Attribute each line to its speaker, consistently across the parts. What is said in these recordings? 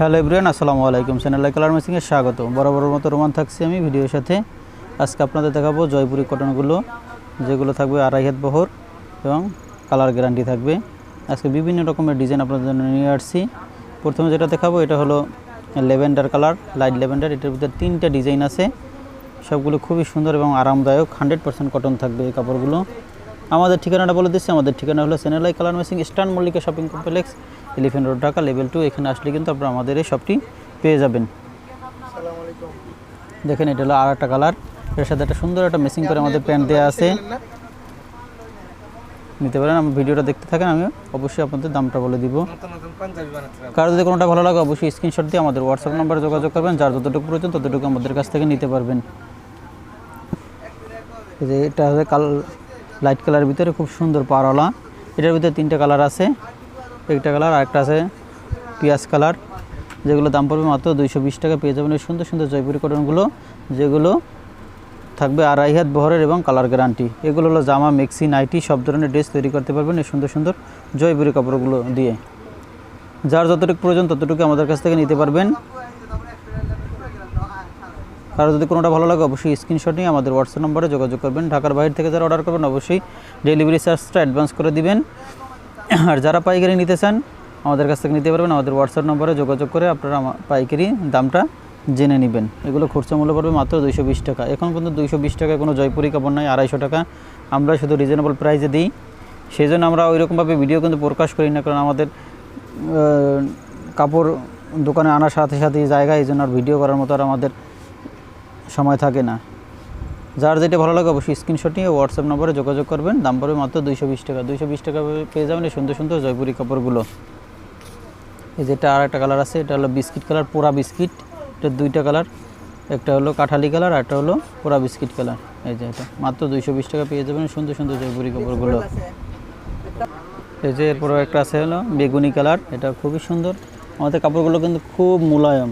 Speaker 1: Hello everyone আসসালামু আলাইকুম। Channel colour মেসিংয়ে স্বাগত বড় মতো রোমান থাকছি আমি ভিডিওর সাথে। আজকে আপনাদের দেখাবো জয়পুরি কটনগুলো, যেগুলো থাকবে আড়াই হাত বহর এবং কালার গ্যারান্টি থাকবে। আজকে বিভিন্ন রকমের ডিজাইন আপনাদের জন্য নিয়ে আসছি। প্রথমে যেটা দেখাবো, এটা হলো লেভেন্ডার কালার, লাইট লেভেন্ডার এটার ভিতরে তিনটা ডিজাইন আছে। সবগুলো খুবই সুন্দর এবং আরামদায়ক হান্ড্রেড পার্সেন্ট কটন থাকবে এই কাপড়গুলো। আমাদের ঠিকানাটা বলে দিচ্ছি। আমাদের ঠিকানা হলো সেনেলাই colour messing Eastern Mallika shopping complex Elephant Road Dhaka level two এখানে আসলে কিন্তু আপনারা আমাদের এই শপটি পেয়ে যাবেন। দেখেন, এটা হলো আর একটা কালারের সাথে একটা সুন্দর একটা মেসিং করে আমাদের প্যান্ট দেওয়া আছে। নিতে পারেন, আমার ভিডিওটা দেখতে থাকেন, আমি অবশ্যই আপনাদের দামটা বলে দিব। কারও যদি কোনোটা ভালো লাগে, অবশ্যই স্ক্রিনশট দিয়ে আমাদের হোয়াটসঅ্যাপ নাম্বারে যোগাযোগ করবেন। যার যতটুকু প্রয়োজন, ততটুকু আমাদের কাছ থেকে নিতে পারবেন। এটা হবে কাল লাইট কালারের ভিতরে খুব সুন্দর পারওয়ালা এটার ভিতরে তিনটা কালার আছে। একটা কালার আর একটা আছে পিঁয়াজ কালার, যেগুলো দাম পড়বে মাত্র দুইশো বিশ টাকা। পেয়ে যাবেন সুন্দর সুন্দর জয়পুরি কটনগুলো, যেগুলো থাকবে আড়াই হাত বহরের এবং কালার গ্যারান্টি। এগুলো হলো জামা, মেক্সি, নাইটি, সব ধরনের ড্রেস তৈরি করতে পারবেন এই সুন্দর সুন্দর জয়পুরি কাপড়গুলো দিয়ে। যার যতটুকু প্রয়োজন ততটুকু আমাদের কাছ থেকে নিতে পারবেন। আর যদি কোনোটা ভালো লাগে, অবশ্যই স্ক্রিনশট নিয়ে আমাদের হোয়াটসঅ্যাপ নম্বরে যোগাযোগ করবেন। ঢাকার বাইরে থেকে যারা অর্ডার করবেন, অবশ্যই ডেলিভারি চার্জটা অ্যাডভান্স করে দিবেন। আর যারা পাইকারি নিতে চান, আমাদের কাছ থেকে নিতে পারবেন। আমাদের হোয়াটসঅ্যাপ নম্বরে যোগাযোগ করে আপনারা পাইকারি দামটা জেনে নেবেন। এগুলো খুচরা মূল্য পড়বে মাত্র দুইশো বিশ টাকা। এখন কিন্তু দুইশো বিশ টাকায় কোনো জয়পুরি কাপড় নাই, আড়াইশো টাকা। আমরা শুধু রিজনেবল প্রাইসে দিই। সেই জন্য আমরা ওইরকমভাবে ভিডিও কিন্তু প্রকাশ করি না, কারণ আমাদের কাপড় দোকানে আনার সাথে সাথে জায়গায় এই জন্য আর ভিডিও করার মতো আর আমাদের সময় থাকে না। যার যেটা ভালো লাগে অবশ্যই স্ক্রিনশট নিয়ে হোয়াটসঅ্যাপ নম্বরে যোগাযোগ করবেন। দাম পড়বে মাত্র দুইশো বিশ টাকা। দুইশো বিশ টাকা পেয়ে যাবেন এই সুন্দর সুন্দর জয়পুরি কাপড়গুলো। এই যেটা আর একটা কালার আছে, এটা হলো বিস্কিট কালার পোড়া বিস্কিট এটা দুইটা কালার একটা হলো কাঠালি কালার আর একটা হলো পোড়া বিস্কিট কালার এই যে এটা। মাত্র দুইশো বিশ টাকা পেয়ে যাবেন সুন্দর সুন্দর জয়পুরি কাপড়গুলো। এই যে এরপরে একটা আছে হলো বেগুনি কালার এটা খুবই সুন্দর। আমাদের কাপড়গুলো কিন্তু খুব মোলায়েম।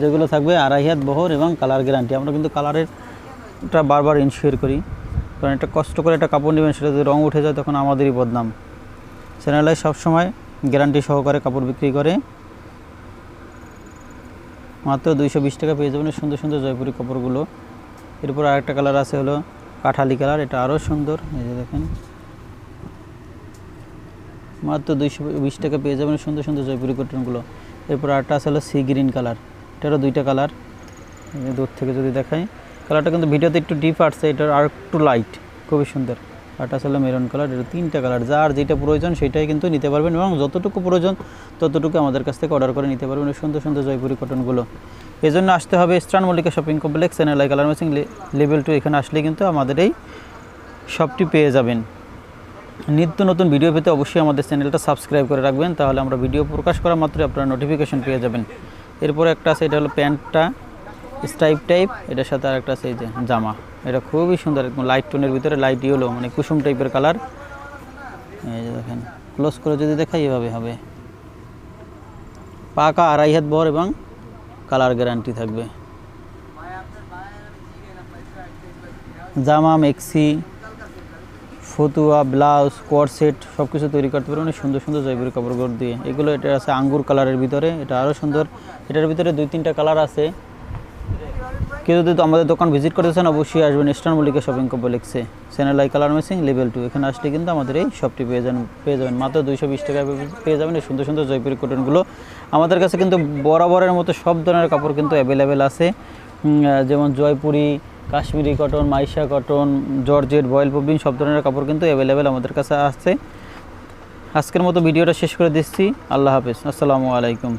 Speaker 1: যেগুলো থাকবে, আড়াই হাত বহর এবং কালার গ্যারান্টি। আমরা কিন্তু কালারেরটা বারবার ইনশিওর করি। কারণ একটা কষ্ট করে একটা কাপড় নেবেন, সেটা যদি রঙ উঠে যায়, তখন আমাদেরই বদনাম। চ্যানেলে সবসময় গ্যারান্টি সহকারে কাপড় বিক্রি করে। মাত্র দুইশো বিশ টাকা পেয়ে যাবেন সুন্দর সুন্দর জয়পুরি কাপড়গুলো। এরপর আরেকটা কালার আছে হলো কাঠালি কালার, এটা আরও সুন্দর। এই যে দেখেন। মাত্র দুইশো বিশ টাকা পেয়ে যাবেন সুন্দর সুন্দর জয়পুরি কটনগুলো এরপর আরেকটা আছে হলো সি গ্রিন কালার। এটারও দুইটা কালার দূর থেকে যদি দেখাই। কালারটা কিন্তু ভিডিওতে একটু ডিপ আসছে, এটার আর একটু লাইট খুবই সুন্দর। আরটা আছে হলো মেরুন কালার এটা তিনটা কালার যার যেটা প্রয়োজন সেটাই কিন্তু নিতে পারবেন এবং যতটুকু প্রয়োজন ততটুকু আমাদের কাছ থেকে অর্ডার করে নিতে পারবেন সুন্দর সুন্দর জয়পুরি কটনগুলো এই জন্য আসতে হবে স্টান মল্লিকা শপিং কমপ্লেক্স এনএলআই কালার মেসিং লেভেল টু এখানে আসলে কিন্তু আমাদের এই শপটি পেয়ে যাবেন। নিত্য নতুন ভিডিও পেতে অবশ্যই আমাদের চ্যানেলটা সাবস্ক্রাইব করে রাখবেন, তাহলে আমরা ভিডিও প্রকাশ করা মাত্রই আপনারা নোটিফিকেশন পেয়ে যাবেন। এরপরে একটা আছে, এটা হলো প্যান্টটা স্টাইপ টাইপ এটার সাথে আর একটা আছে যে জামা। এটা খুবই সুন্দর, একদম লাইট টোনের ভিতরে লাইট ইয়েলো মানে কুসুম টাইপের কালার এই যে দেখেন ক্লোজ করে যদি দেখাই, এভাবে হবে। পাকা আড়াই হাত বর এবং কালার গ্যারান্টি থাকবে। জামা মেক্সি ফতুয়া, ব্লাউজ কোয়ার সেট সব কিছু তৈরি করতে পারবেন। অনেক সুন্দর সুন্দর জৈবিক কাপড়গুলো দিয়ে। এগুলো এটা আছে আঙ্গুর কালারের ভিতরে। এটা আরও সুন্দর। এটার ভিতরে দুই তিনটা কালার আছে। কেউ যদি আমাদের দোকান ভিজিট করতে চান, অবশ্যই আসবেন। ইস্টার্ন মল্লিকা শপিং কমপ্লেক্সে সেনালাই কালার মেসিং লেভেল টু এখানে আসলে কিন্তু আমাদের এই শপটি পেয়ে যাবেন পেয়ে যাবেন। মাত্র দুইশো বিশ টাকা পেয়ে যাবেন এই সুন্দর সুন্দর জয়পুরি কটনগুলো আমাদের কাছে কিন্তু বরাবরের মতো সব ধরনের কাপড় কিন্তু অ্যাভেলেবেল আছে। যেমন জয়পুরি কাশ্মীরি কটন মাইশা কটন জর্জেট, বয়েল পবিন সব ধরনের কাপড় কিন্তু অ্যাভেলেবেল আমাদের কাছে আসছে। আজকের মতো ভিডিওটা শেষ করে দিচ্ছি। আল্লাহ হাফেজ। আসসালামু আলাইকুম।